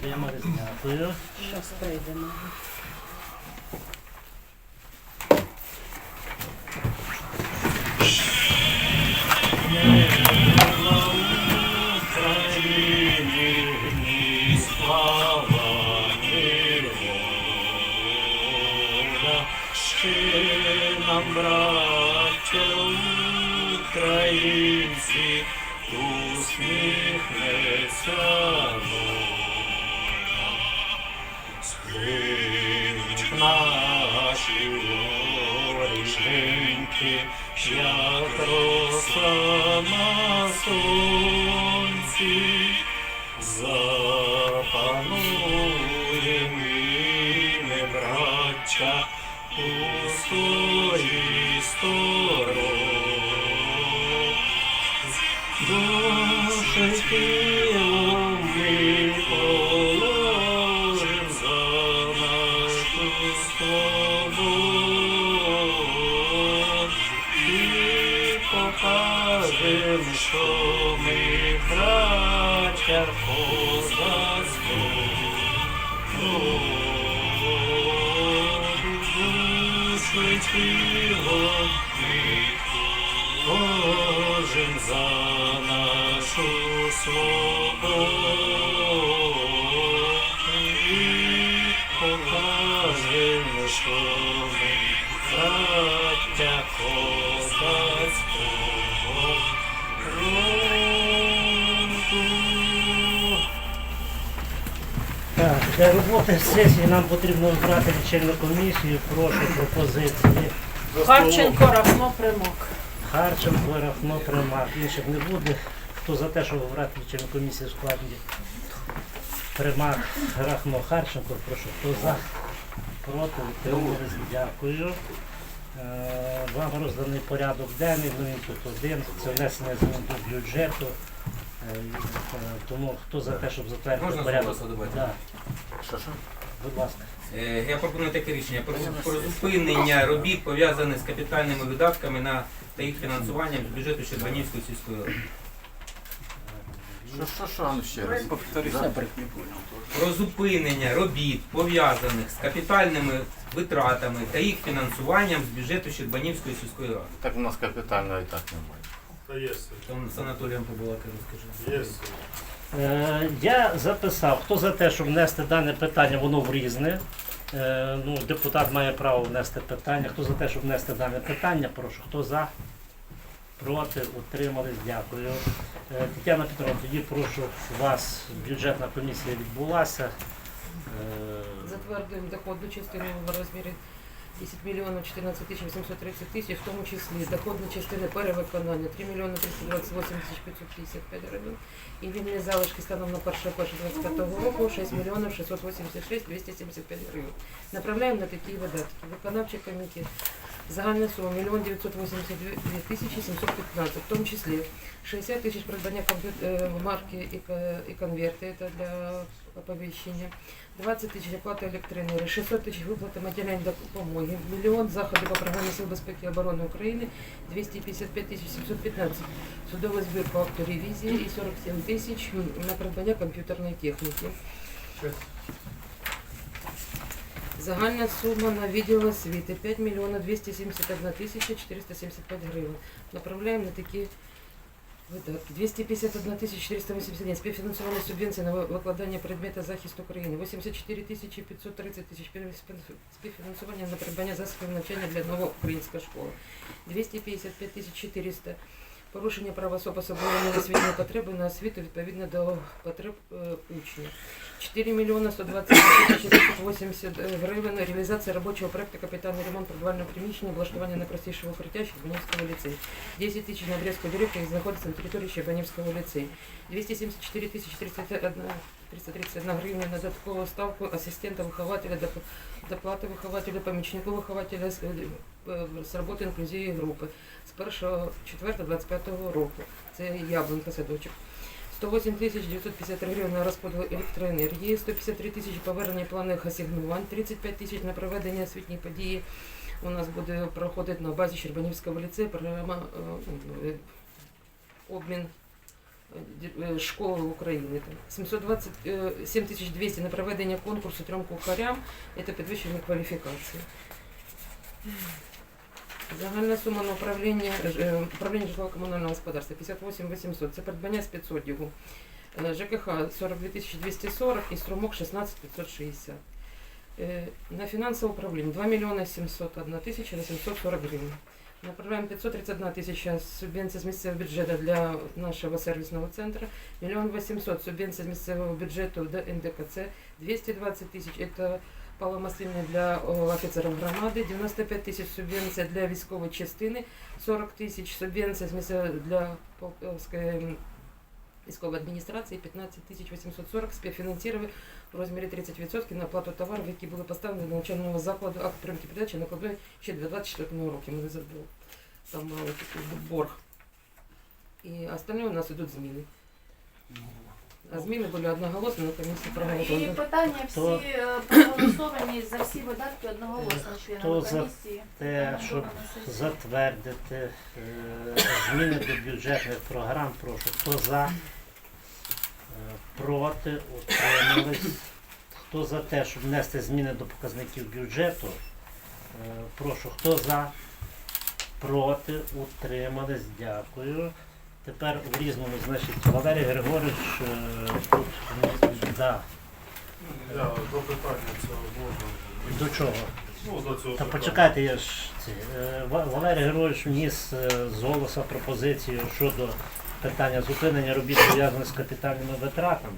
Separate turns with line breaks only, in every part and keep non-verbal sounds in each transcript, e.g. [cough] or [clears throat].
Утримались, знятою.
Щас прийдемо.
Сонці, запанує мене, браття, у своїй стороні. Тіло покажем, браття козацького роду. Так, для роботи сесії нам потрібно обрати лічильну комісію. Прошу пропозиції.
Харченко, Рафно, Примок.
Харченко, Рафно, Примак. Інших не буде. Хто за те, щоб обрати лічильну комісію в складі Примак, Рафно, Харченко, прошу. Хто за? Проти, утримались. Дякую. Е, Вам розданий порядок денний, ну він тут один. Це внесення змін до бюджету. Е, і, е, Тому хто за те, щоб затвердити
Можна
порядок?
слово задавати?
Да,
Що що?
будь ласка.
Е, Я пропоную таке рішення про, про зупинення робіт пов'язаних з капітальними видатками на та їх фінансуванням з бюджету Щербанівської сільської ради.
Що, що, що, ну ще раз, повторюся.
Про зупинення робіт пов'язаних з капітальними витратами та їх фінансуванням з бюджету Щербанівської сільської ради.
Так у нас капітально і так немає.
Та є,
Там з Анатолієм Побалаки розкажи.
є.
Е, Я записав, хто за те, щоб внести дане питання, воно в різне. Е, Ну, депутат має право внести питання. Хто за те, щоб внести дане питання, прошу. Хто за? Проти, утримались, дякую. Е, Тетяна Петровна, тоді прошу вас, бюджетна комісія відбулася. Е,
Затвердуємо доходну частину в розмірі 10 мільйонів 14 тисяч 830 тисяч, в тому числі доходна частина перевиконання 3 мільйони 328 тисяч 555 гривень. І вільні залишки станом на 1.1.25 року 6 мільйонів 686 275 гривень. Направляємо на такі видатки. Виконавчий комітет. Загальна сума 1 982 тисячі 715, в тому числі 60 тисяч придбання е, марки і, ко- і конверти, це для оповіщення, 20 тисяч оплати електроенергії, 600 тисяч виплати матеріальної допомоги, мільйон заходів по програмі Сил безпеки і оборони України, 255 тисяч 715 судовий збір по акту ревізії і 47 тисяч на придбання комп'ютерної техніки. Загальна сума на відділ освіти 5 мільйонів 271 тисяча 475 гривень. Направляємо на такі видатки. 251 тисяча 481 співфінансування субвенції на ви- викладання предмета захист України. 84 тисячі 530 тисяч співфінансування на придбання засобів навчання для нової української школи. 255 тисяч 400 порушення прав особ особливої освітньої потреби на освіту відповідно до потреб е, учнів. 4 мільйони 120 тисяч 680 гривень реалізація робочого проекту капітальний ремонт придбального приміщення, облаштування найпростішого укриття Щербанівського ліцею. 10 тисяч на обрізку дерев, які знаходяться на території Щербанівського ліцею. 274 тисячі 31 331 гривня на додаткову ставку асистента вихователя, доп- доплати вихователя, помічнику вихователя е, з роботи інклюзії групи з 1.4.25 року. Це яблунка садочок. 108 тисяч 953 гривень на розподіл електроенергії, 153 тисячі повернення планових асигнувань, 35 тисяч на проведення освітньої події. У нас буде проходити на базі Щербанівського ліцею програма е, обмін е, школи України. Там 727 тисяч 200 на проведення конкурсу трьом кухарям. Це підвищення кваліфікації. Загальна сума на управління, е, управління житлово-комунального господарства 58 800. Це придбання спецодягу. ЖКХ 42 240 і струмок 16 560. Е, На фінансове управління 2 мільйони 701 тисяча 840 гривень. Направляємо 531 тисяча субвенцій з місцевого бюджету для нашого сервісного центру. Мільйон 800 субвенцій з місцевого бюджету до НДКЦ. 220 тисяч – це паломаслівня для о, офіцерів громади. 95 тисяч субвенція для військової частини. 40 тисяч субвенція для Полтавської військової адміністрації. 15 тисяч 840 співфінансували в розмірі 30% на оплату товарів, які були поставлені до навчального закладу акт прийомки передачі накладної ще до 24 року. Ми не забули. Там мали такий борг. І остальне у нас ідуть зміни. А зміни були одноголосно на комісії
І
проголосовані.
питання всі
То-
е, проголосовані за всі видатки одноголосно членами
То за
комісії.
Те, щоб затвердити е, зміни до бюджетних програм, прошу, хто за, е, проти, утримались. Хто за те, щоб внести зміни до показників бюджету, е, прошу, хто за, проти, утримались, дякую. Тепер в різному, значить, Валерій Григорович е, тут да.
Я до питання цього можна.
До чого?
Ну, до цього.
Та
питання.
почекайте, я ж ці. е, Валерій Григорович вніс е, з голоса пропозицію щодо питання зупинення робіт пов'язаних з капітальними витратами.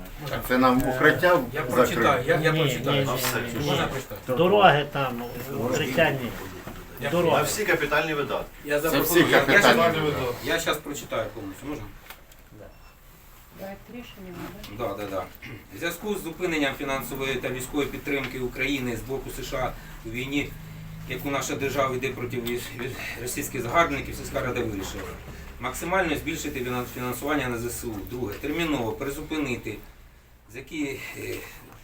Це нам укриття
Я прочитаю, я, я
Ні,
прочитаю.
ні,
ні, ні.
Можна прочитати?
Дороги там, укриття ні.
Я-
На
Дороги.
всі капітальні видатки.
Я запропоную.
всі
Я, я,
капітальні
видатки.
я зараз прочитаю повністю, можна?
Проект рішення.
Да, да, да. В зв'язку з зупиненням фінансової та військової підтримки України з боку США у війні, яку наша держава йде проти російських загарбників, сільська рада вирішила максимально збільшити фінан- фінансування на ЗСУ. Друге, терміново призупинити, з які, е,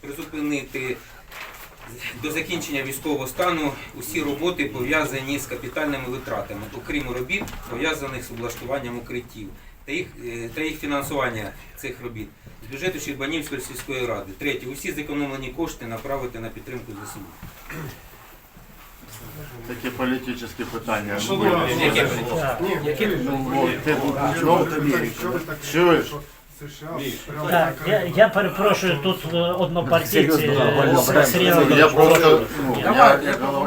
призупинити до закінчення військового стану усі роботи пов'язані з капітальними витратами, окрім робіт, пов'язаних з облаштуванням укриттів та їх, е, та їх фінансування цих робіт з бюджету Щербанівської сільської ради. Третє, усі зекономлені кошти направити на підтримку ЗСУ.
Такі політичні питання.
Яке?
Так.
Яке?
Ви так- США прямо
я, я перепрошую, тут е, однопартійці
Серйозно,
е, Сергій
Я просто, ну, я, я,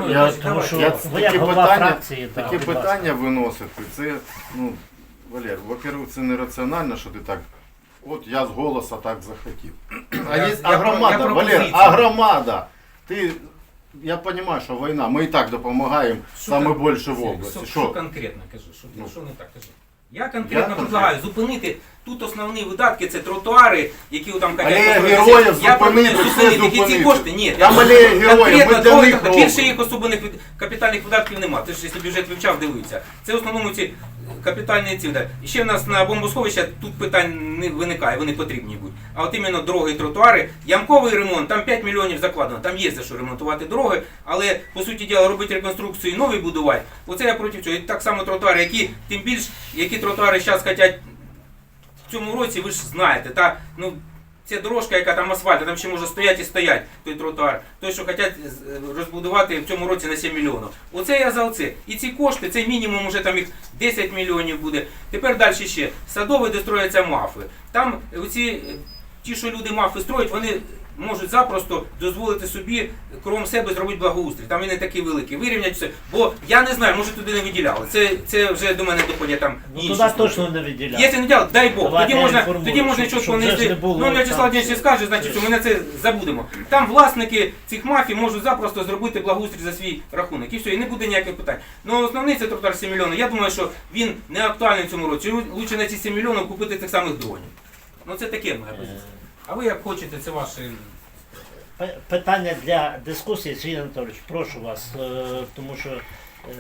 я
я,
тому що
я
ви як
такі
голова
питання,
фракції, так,
такі
будь ласка.
питання виносити, це, ну, Валер, во-первых, це нераціонально, що ти так, от я з голоса так захотів. А,
Я-
є,
я
а
про-
громада,
я
Валер,
пропозицію.
а громада, ти, я розумію, що війна, ми і так допомагаємо
Що
саме
кон-
більше в області.
Що, конкретно кажи? Що,
Ну.
що не так кажи? Я
Я
конкретно
конкретно.
предлагаю зупинити тут основні видатки, це тротуари, які там
Алея героїв
я
зупинити, все
зупинити які ці
зупинити.
кошти. Ні,
Там
я-
алея героїв, ми для
того,
них
що більше їх особливих від- капітальних видатків немає. Ти ж якщо бюджет вивчав, дивився. Це в основному ці капітальні ці. видатки. І ще в нас на бомбосховища тут питань не виникає, вони потрібні будуть. А от іменно дороги, тротуари, ямковий ремонт, там 5 мільйонів закладено, там є за що ремонтувати дороги, але по суті діла робити реконструкцію і нові будувати. Оце я проти цього. І так само тротуари, які тим більш, які тротуари зараз хочуть цьому році, ви ж знаєте, та ну. Ця дорожка, яка там асфальт, там ще може стояти і стоять той тротуар. Той, що хочуть розбудувати в цьому році на 7 мільйонів. Оце я за оце. І ці кошти, це мінімум вже там їх 10 мільйонів буде. Тепер далі ще садовий, де строяться мафи. Там оці, е, ті, що люди мафи строять, вони можуть запросто дозволити собі кром себе зробити благоустрій. Там він не такий великий. Вирівняти все. Бо я не знаю, може туди не виділяли. Це, це вже до мене доходять там
Ну,
інші.
туди
слухи.
точно не виділяли.
Якщо не діло, дай Бог, тоді можна, тоді можна
не було
Ну, В'ячеслав
ще-
скаже, значить, що ми на це забудемо. Там власники цих мафій можуть запросто зробити благоустрій за свій рахунок. І все, і не буде ніяких питань. Ну основний це тротуар 7 мільйонів. Я думаю, що він не актуальний в цьому році. Лучше на ці 7 мільйонів купити тих самих дронів. Ну це таке моя
Е,
позиція. А ви як хочете, це ваші.
П- Питання для дискусії, Сергій Анатолійович, прошу вас, е, тому що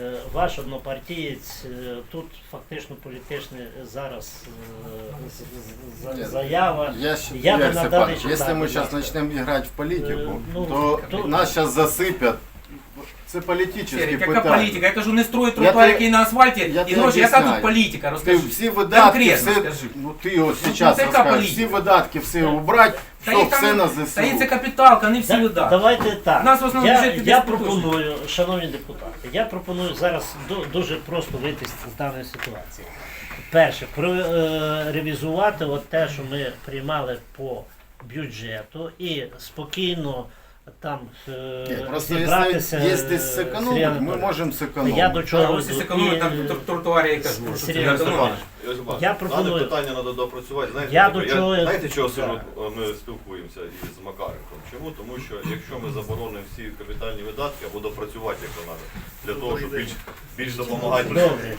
е, ваш однопартієць е, тут фактично політичне зараз е, з- з-
Ні,
з- заява.
Я, щ-
Я би
Игорь
на
Степанович,
даний час,
если
да,
мы
будь
сейчас
ласка.
начнем играть в политику,
Э, ну,
то
то-
нас сейчас засыпят це політичні
Серик, яка
питання.
політика? Я кажу, не строй тротуар, який на асфальті,
я
і гроші. Яка тут політика?
Ти всі видатки,
Конкретно
все,
скажи.
ну ти ось зараз
яка
розкажеш, всі видатки, все убрати,
Та
щоб все на
Та є це капіталка, не всі видатки.
Давайте так.
Нас в основному
я,
бюджет
я пропоную, шановні депутати, я пропоную зараз дуже просто вийти з даної ситуації. Перше, ревізувати от те, що ми приймали по бюджету, і спокійно там
Нет, Просто
зібратися.
якщо, якщо
е,
зекономити,
Сергій
ми можемо зекономити.
Я до чого
Ось
веду?
зекономить
І, е,
тротуарі, я кажу. що
Я пропоную-
Дане питання треба допрацювати. Знаєте,
Я
таке,
до чого-
знаєте, чого сьогодні ми спілкуємося із Макаренком? Чому? Тому що якщо ми заборонимо всі капітальні видатки або допрацювати як то треба, для того, щоб більш, більш допомагати
Добре.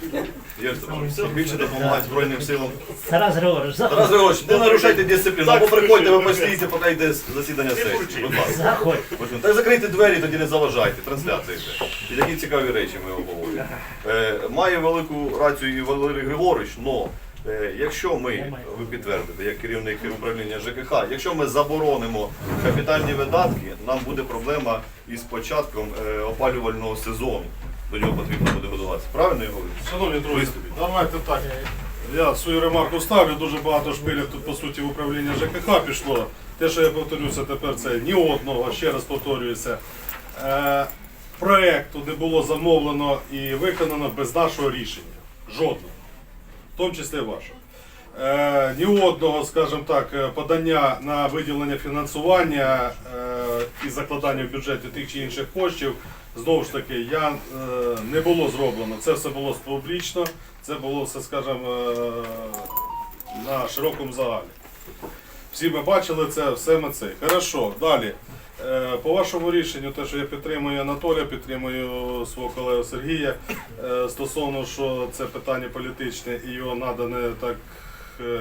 Є, щоб більше допомагати Збройним силам.
Тарас Григорович,
Тарас
заходь.
Григорович, не нарушайте дисципліну, або приходьте, ви постійте, поки йде засідання сесії. Будь ласка.
Заходь.
Ось, Та закрийте двері, тоді не заважайте, трансляція йде. І такі цікаві речі ми обговорюємо. Е, має велику рацію і Валерій Григорович, е, якщо ми, ви підтвердите, як керівник управління ЖКХ, якщо ми заборонимо капітальні видатки, нам буде проблема із початком е, опалювального сезону. До нього потрібно буде готуватися. Правильно його?
Шановні друзі, давайте так. Я свою ремарку ставлю, дуже багато шпилів тут по суті в управління ЖКХ пішло. Те, що я повторюся тепер, це ні одного, ще раз повторююся. Е, проекту не було замовлено і виконано без нашого рішення. Жодного. Тому числі вашого. Е, ні одного, скажімо так, е, подання на виділення фінансування е, і закладання в бюджеті тих чи інших коштів, знову ж таки, я, не було зроблено. Це все було публічно, це було все, скажімо, на широкому загалі. Всі ми бачили це, все ми це. Хорошо, далі. Е, По вашому рішенню, те, що я підтримую Анатолія, підтримую свого колегу Сергія е, стосовно, що це питання політичне і його треба не так е,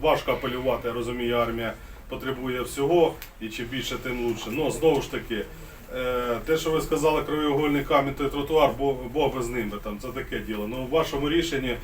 важко апелювати. Я розумію, армія потребує всього і чим більше, тим лучше. Ну, знову ж таки, те, що ви сказали, краєугольний камінь той тротуар, бо, бо без ним би там, це таке діло. Ну, в вашому рішенні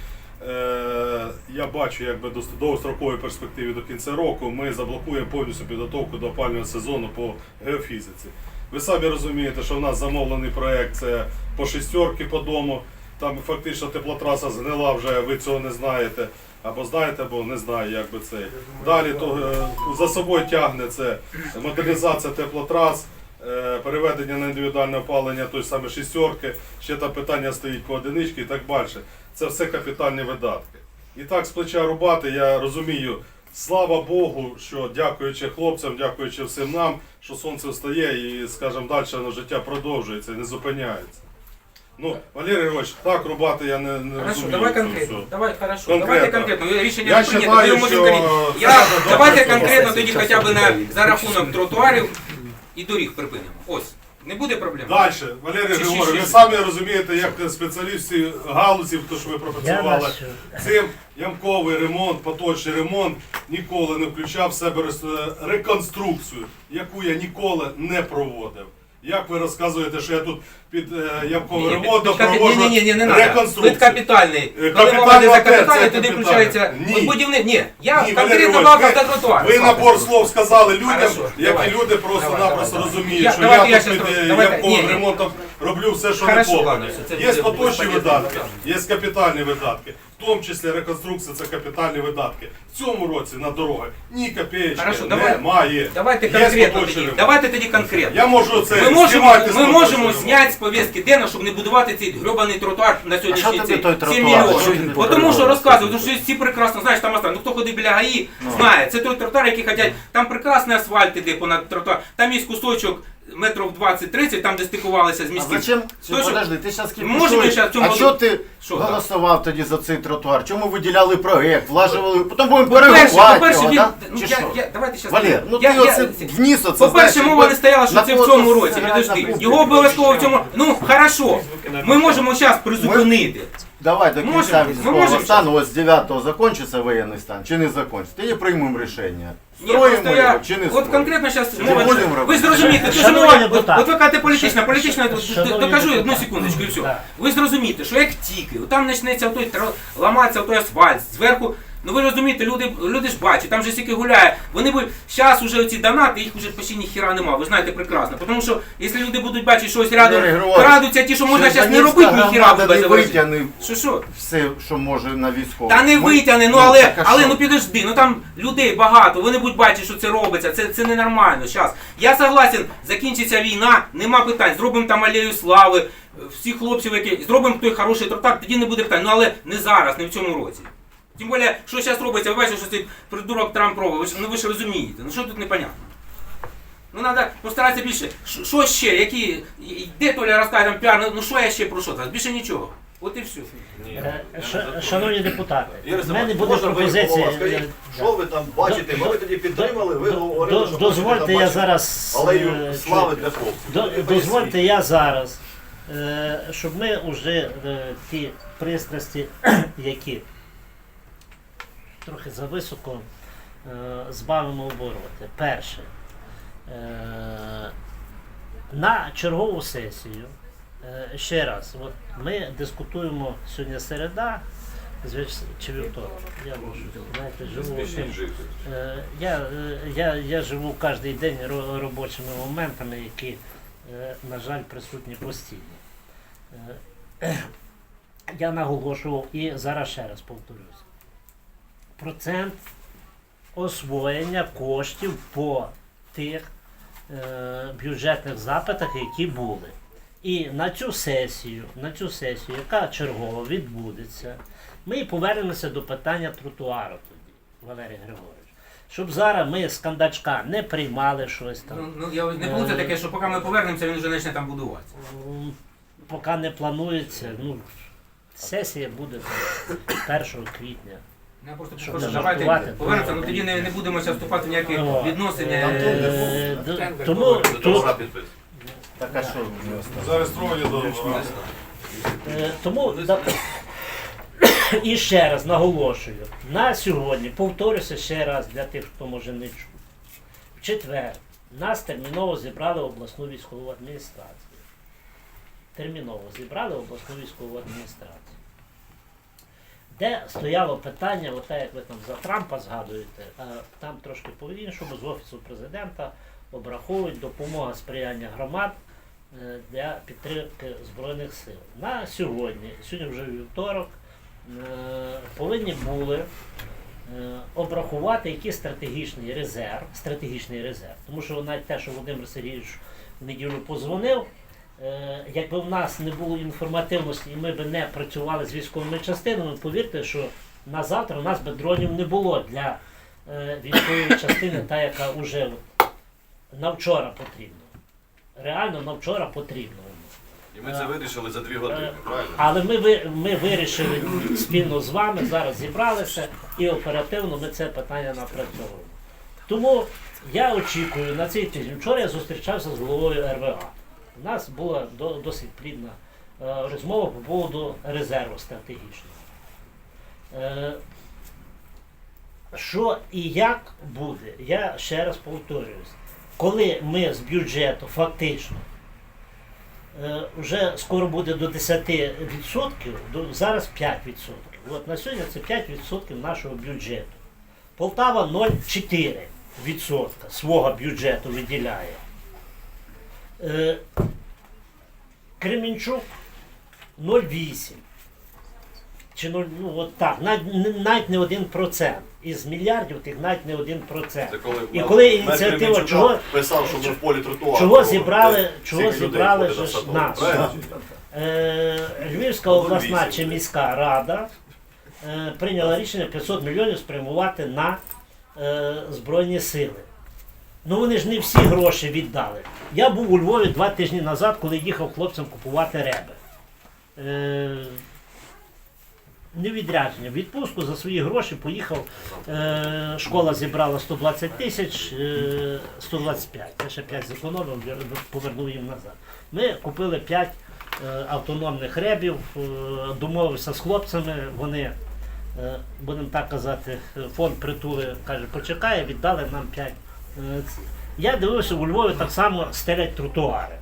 я бачу, якби до довгострокової перспективи до кінця року ми заблокуємо повністю підготовку до опалювального сезону по геофізиці. Ви самі розумієте, що в нас замовлений проект це по шістерки по дому. Там фактично теплотраса згнила вже, ви цього не знаєте. Або знаєте, або не знаю, як би це. Далі то, е, за собою тягне це модернізація теплотрас, е, переведення на індивідуальне опалення той саме шістерки, ще там питання стоїть по одиничці і так далі. Це все капітальні видатки. І так з плеча рубати, я розумію, слава Богу, що дякуючи хлопцям, дякуючи всім нам, що сонце встає і, скажімо, далі життя продовжується не зупиняється. Ну, Валерій Григорович, так рубати я не, не
Хорошо,
розумію.
давай конкретно. Давай, хорошо.
Конкретно.
Давайте конкретно. Рішення
Я
не прийнято.
вважаю,
Ми можемо
що
Я, давайте конкретно тоді хоча б на, за рахунок тротуарів і доріг припинимо. Ось. Не буде проблем.
Далі, Валерій
Чи-
Григорович, ви самі розумієте, як спеціалісти галузів, то що ви пропрацювали. Цим ямковий ремонт, поточний ремонт ніколи не включав в себе рес- реконструкцію, яку я ніколи не проводив. Як ви розказуєте, що я тут під е, ямковим ремонтом проводжу
Ні, ні, ні, не надо.
реконструкцію?
Тут капітальний.
Е,
Коли
капітальний
мова йде за
опять, це
капітальний, туди
капітальний.
включається
Ні.
от будівник. Ні, я
Ні, Валерій
конкретно
Григорович,
балакав
ви-
тротуар.
Ви набор слов сказали людям,
Хорошо,
які
давай.
люди просто-напросто
Давай, давай,
розуміють,
Я-
що
давайте я
я тут під
роз-
е,
давайте,
ямковим
ні, ні.
ремонтом роблю все, що
Хорошо,
не
ладно, все, це
Є
буде
поточні видатки, є капітальні видатки. В тому числі реконструкція це капітальні видатки. В цьому році на дороги ні копеечки
Хорошо, давай-
немає.
Давайте
Є
конкретно
поточний
тоді.
ремонт.
Давайте тоді конкретно.
Я можу це
Ми можемо,
знімати з
ми
поточного
можемо
ремонту.
зняти з повістки денна, щоб не будувати цей гребаний тротуар на сьогоднішній
тобі
цей
той
7
тротуар?
мільйонів.
Що він
Бо Тому що розказують, тому що всі прекрасно знаєш, там останні. Ну хто ходив біля ГАІ, знає. Це той тротуар, який хотять. Там прекрасний асфальт іде понад тротуар. Там є кусочок метрів 20-30, там де стикувалися з
А зачем?
Слушай,
Подожди, ти зараз
можемо щас в цьому
А
году-
що ти
Що,
голосував тоді за цей тротуар? Чому виділяли проект, влажували, потім будемо
По-перше,
переривати
по-перше,
його,
він,
да?
ну,
Чи
я,
що?
я, давайте щас.
Валер, ну
я,
ти
я-
оце вніс оце,
По-перше,
знаєш,
мова не стояла, що
на
це в
фото
цьому році. Підожди. Його обов'язково в цьому. Ну, хорошо. Ми можемо зараз призупинити.
Давай до
Можемо,
кінця
ми
військового
можемо
стану, ось 9-го закончиться воєнний стан, чи не закончиться, і приймемо рішення.
Ні,
Строїмо
просто я-
його, чи не
От
строїмо?
конкретно зараз
Чи
мова.
будемо
Ви
робити?
зрозумієте, це ж
Шановні
мова. От,
депутати.
от ви кажете політична,
Ш-
політична,
ш-
д-
шановні
докажу одну секундочку і все. Ви зрозумієте, що як тільки, там почнеться той ламатися той асфальт, зверху Ну ви розумієте, люди, люди ж бачать, там же стільки гуляє. Вони би зараз уже оці донати, їх вже почти ніхіра нема. Ви знаєте прекрасно. Тому що якщо люди будуть бачити, що ось рядом крадуться ті, що можна зараз не робити, ніхіра
громада
без
не витягне
Що що?
все, що може на військових.
Та не витягне, ну але,
так
але ну підожди, ну там людей багато, вони будуть бачити, що це робиться, це, це ненормально. Щас. Я согласен, закінчиться війна, нема питань. Зробимо там алею слави, всіх хлопців, які зробимо той хороший тротар, тоді не буде питань. Ну але не зараз, не в цьому році. Тим більше, що зараз робиться, ви бачите, що цей придурок Трамп робить, ви ж, ну ви ж розумієте, ну що тут непонятно. Ну треба постаратися більше. Що- ще? Які. Де Толя розкаже там піар, ну, ну що я ще про що? Та Більше нічого. От і все.
Е, ша- Шановні депутати, в мене буде
можна
пропозиція.
скажіть,
е,
що ви там бачите? Ми ви тоді підтримали, ви говорили,
до-
що
Дозвольте,
хочете
я зараз.
алею
е,
слави для хлопців.
До-
Ви.
Дозвольте я зараз, е, щоб ми вже е, ті пристрасті, [clears throat] які трохи зависоко е, збавимо обороти. Перше, е, на чергову сесію, е, ще раз, от ми дискутуємо сьогодні середа, чи вівторок. Я можу, знаєте, живу. Тим- Я, я, я живу кожен день робочими моментами, які, на жаль, присутні постійно. Я наголошував і зараз ще раз повторюся. Процент освоєння коштів по тих е, бюджетних запитах, які були. І на цю сесію, на цю сесію, яка чергово відбудеться, ми повернемося до питання тротуару тоді, Валерій Григорович. Щоб зараз ми з кандачка не приймали щось там.
Ну, ну я не було це таке, що поки ми повернемося, він вже почне там будуватися.
М, Поки не планується, ну, сесія буде там 1 квітня.
Я просто
Щоб
прошу, давайте
жартувати.
повернемося, ну тоді не, не будемо зараз вступати в ніякі
О,
відносини.
Е, д-
Тендер
Тому тут
Так а що в?
Зареєстровані договори.
Е, Тому да- [coughs] і ще раз наголошую, на сьогодні, повторюся ще раз для тих, хто може не чув. В четвер нас терміново зібрали в обласну військову адміністрацію. Терміново зібрали обласну військову адміністрацію. Де стояло питання, оте, як ви там за Трампа згадуєте, а там трошки по-іншому, з Офісу президента обраховують допомога сприяння громад е, для підтримки Збройних сил. На сьогодні, сьогодні вже вівторок, е, повинні були е, обрахувати який стратегічний резерв, стратегічний резерв. Тому що навіть те, що Володимир Сергійович в неділю позвонив, е, якби в нас не було інформативності і ми б не працювали з військовими частинами, повірте, що на завтра у нас би дронів не було для е, військової частини, та яка вже на вчора потрібна. Реально на вчора потрібно.
І ми це вирішили за дві години, правильно?
Але ми, ми вирішили спільно з вами зараз зібралися і оперативно ми це питання напрацьовуємо. Тому я очікую на цей тиждень. Вчора я зустрічався з головою РВА. У нас була до- досить плідна е, розмова по поводу резерву стратегічного. Е, що і як буде, я ще раз повторююсь. Коли ми з бюджету фактично е, вже скоро буде до 10%, до, зараз 5%. От на сьогодні це 5% нашого бюджету. Полтава 0,4% свого бюджету виділяє. Е, Кременчук 0,8. Чи 0, ну от так, навіть, не- навіть не 1%. Із мільярдів тих навіть не 1%.
Це коли,
І коли
мер
ініціатива
Кременчука
чого-
писав, що ми в полі тротуару.
чого зібрали- чого зібрали ж нас? Е, Львівська обласна чи міська рада е, прийняла рішення 500 мільйонів спрямувати на е, Збройні сили. Ну вони ж не всі гроші віддали. Я був у Львові два тижні назад, коли їхав хлопцям купувати реби. Е, не відрядження, відпустку за свої гроші поїхав. Е, школа зібрала 120 тисяч, е, 125. Я ще 5 зекономив, повернув їм назад. Ми купили 5 е, автономних ребів, е, домовився з хлопцями, вони, е, будемо так казати, фонд притули каже, почекає, віддали нам 5. Е. Я дивився, у Львові так само стелять тротуари.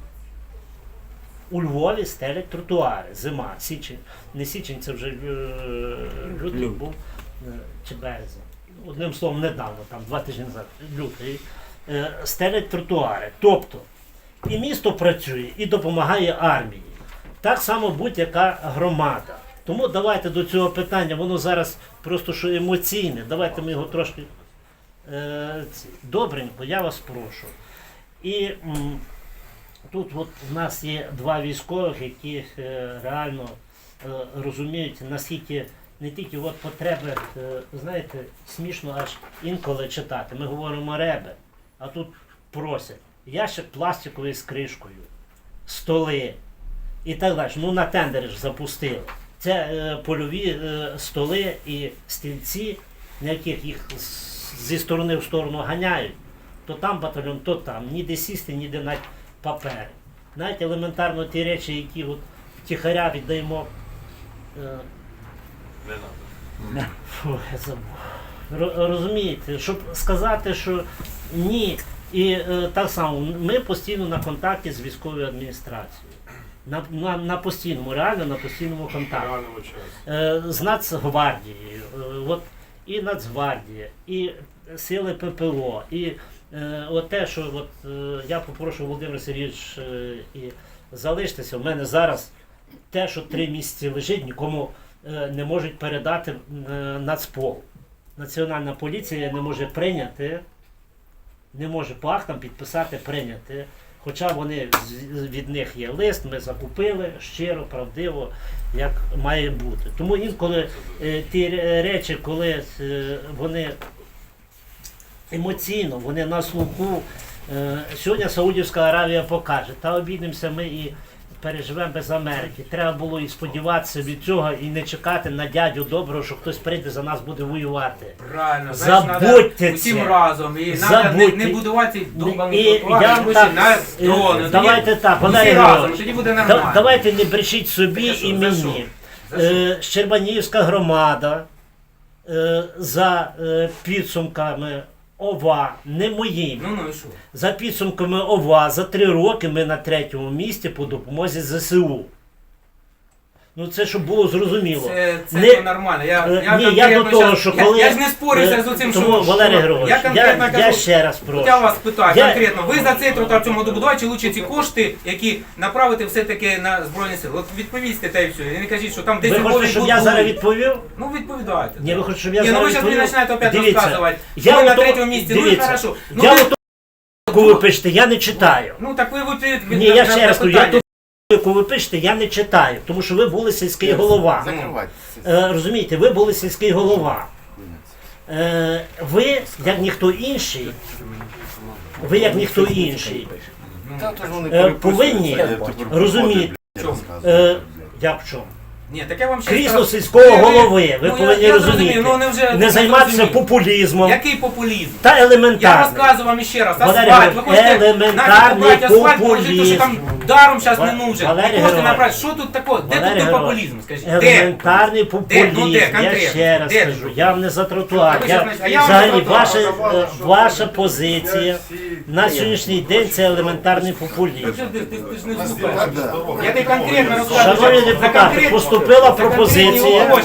У Львові стелять тротуари. Зима, січень. Не січень, це вже е, лютий був. е, чи березень, одним словом, недавно, там два тижні назад, лютий, е, стелять тротуари. Тобто і місто працює, і допомагає армії. Так само будь-яка громада. Тому давайте до цього питання, воно зараз просто що емоційне. Давайте ми його трошки добренько, я вас прошу. І м, тут от в нас є два військових, які е, реально е, розуміють, наскільки не тільки от потреби, е, знаєте, смішно аж інколи читати. Ми говоримо ребе, а тут просять. Ящик пластиковий з кришкою, столи і так далі. Ну на тендери ж запустили. Це е, польові е, столи і стільці, на яких їх зі сторони в сторону ганяють. То там батальйон, то там. Ніде сісти, ніде навіть папери. Навіть елементарно ті речі, які от втіхаря віддаємо. Е,
Не надо.
Фу, я забув. Розумієте, щоб сказати, що ні. І е, так само, ми постійно на контакті з військовою адміністрацією. На, на, на постійному, реально на постійному контакті. Е, з Нацгвардією, е, от, і Нацгвардія, і сили ППО, і е, от те, що от, е, я попрошу Володимир Сергійович е, і залиштеся, в мене зараз те, що три місяці лежить, нікому е, не можуть передати е, Нацпол. Національна поліція не може прийняти, не може по актам підписати прийняти. Хоча вони від них є лист, ми закупили щиро, правдиво, як має бути. Тому інколи е, ті речі, коли е, вони емоційно, вони на слуху. Е, сьогодні Саудівська Аравія покаже, та обійдемося ми і переживемо без Америки. Треба було і сподіватися від цього і не чекати на дядю доброго, що хтось прийде за нас буде воювати.
Правильно,
Забудьте
усім разом. І треба не, не будувати
І
довбані
я
тротуари,
вам
лише
так,
на
е,
дрони.
давайте так, Валерій
разом, тоді буде
Да-
нормально.
давайте не брешіть собі
Та що,
і мені. Е, Щербанівська громада е, за е, підсумками ОВА, не моїм.
Ну, ну і що?
За підсумками ОВА за три роки ми на третьому місці по допомозі ЗСУ. Ну це щоб було зрозуміло.
Це, це
Не-
нормально. Я,
Е,
я
Ні, я до того, що коли.
Я, ж не спорюся
е,
з цим,
тому,
що...
Валерій Григорович,
я
я,
конкретно
я,
кажу,
ще раз прошу.
Я вас питаю
Я-
конкретно, ви за цей тротуар цьому году будувати, чи лучше ці кошти, які направити все-таки на Збройні Сили? От відповісте та й все. І не кажіть, що там десь
Ви хочете, щоб я зараз відповів?
Ну відповідайте.
Ні, ви хочете, щоб я
ну
зараз
ви зараз мені
відповів?
починаєте опять
Дивіться,
розказувати.
я
на третьому місці, ну і хорошо. Ну,
я
ви-
ото, яку ви пишете, я не читаю.
ну так ви ви ви-
Ні, я ще раз кажу, я
питання.
Яку ви пишете, я не читаю, тому що ви були сільський голова. Е, розумієте, ви були сільський голова. Е, ви, як ніхто інший, ви як ніхто інший, Е, повинні розуміти, е, як в чому?
Ні, так я вам ще
Крісло
скажу.
сільського
Ви- ви-
голови, ви
ну, я-
повинні
я
розуміти.
ну, вони вже
Не займатися
зрозуміли.
популізмом
Який популізм?
та
Я
елементарним.
розказую вам ще раз,
Валерій
асфальт, ви
Григорович,
хочете
елементарний
нафіг убрати асфальт, положити, то, що там
популізм.
даром зараз не
Ва-
нужен.
Валерій
кошти
Григорович,
набрати. Що тут такого? Де
Валерій
тут той популізм, скажіть? Де?
Елементарний популізм.
ну де,
я
конкретно?
ще раз
Де
кажу, я вам не за тротуар.
Ви
Я,
що? А я вам
взагалі,
тротуар.
ваша, е, ваша позиція на сьогоднішній день це елементарний популізм.
Ти, ж не Я тобі конкретно розказую.
Шановні
за
депутати, поступила пропозиція.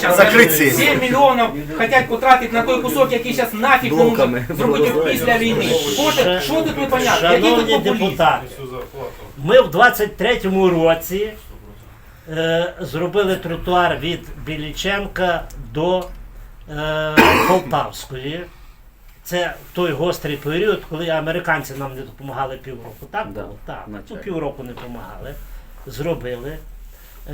сесію.
7 мільйонів хочуть потратити на той кусок, який зараз нафіг не зробити після війни. Що тут- Що тут непонятно? Який тут
Шановні
популізм?
депутати, ми в 23-му році е, зробили тротуар від Біліченка до е, Полтавської. Це той гострий період, коли американці нам не допомагали півроку. Так
Да,
було? Так. Ну, півроку не допомагали. Зробили.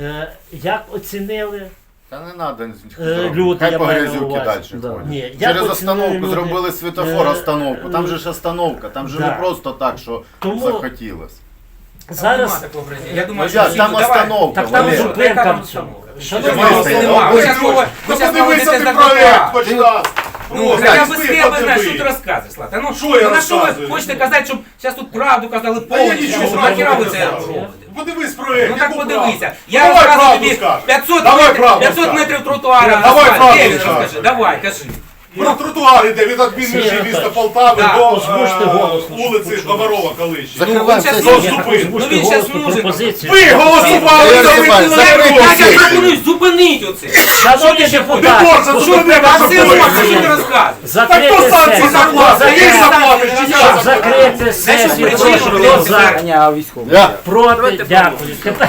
Е, як оцінили?
Та не треба.
Е, люди,
Хай
я
по
маю на
грязюки
увазі.
далі
Да.
ходять.
Ні, як
Через
оцінили
остановку
люди?
зробили світофор
Е,
остановку. Там же ж остановка, там же
да.
не просто так, що
Тому
захотілось.
Там
зараз
нема такого враження. Я
Ну
думаю, що
як,
всі-
там
давай.
остановка,
Так там
Валерій.
Що,
зупинка в цьому. Шановні
Нема,
Вистояв.
Ви
Ну подивися ти проект
тротуар.
хоч раз.
Ну,
Просто
я
спи,
тебе знаю,
подиви.
що ти розказуєш, Слата. Ну,
Що я
ну, на що ви
розказую?
хочете казати, щоб зараз тут правду казали повністю?
нічого
що Нахіра ви
не
це
казав.
робите?
Подивись проект.
Ну так
яку
подивися.
правду?
Я
Давай
розказую
правду
тобі
скажи.
500
Давай
метрів,
правду
500
скажи.
метрів тротуара.
Давай правду
Де він,
скажи.
Давай, кажи.
Про тротуар іде від адмінмежі міста Полтави
да,
до
озвучте
е,
голосно, щоб
вулиці
почули.
Говорова колишньої.
Ну,
сесію.
щас Ну, він щас
голосно пропозицію.
Ви голосували за
закрийте
Я
грошей!
пропоную зупинити оце.
Шановні депутати,
можна, що ви
А це можна?
Так
закрити
хто санкції
сесію.
заплатить? Ти
Закрити-
заплатиш чи я
Щоб закрити сесію, прошу, хто за,
звернення
проти, дякую. Тепер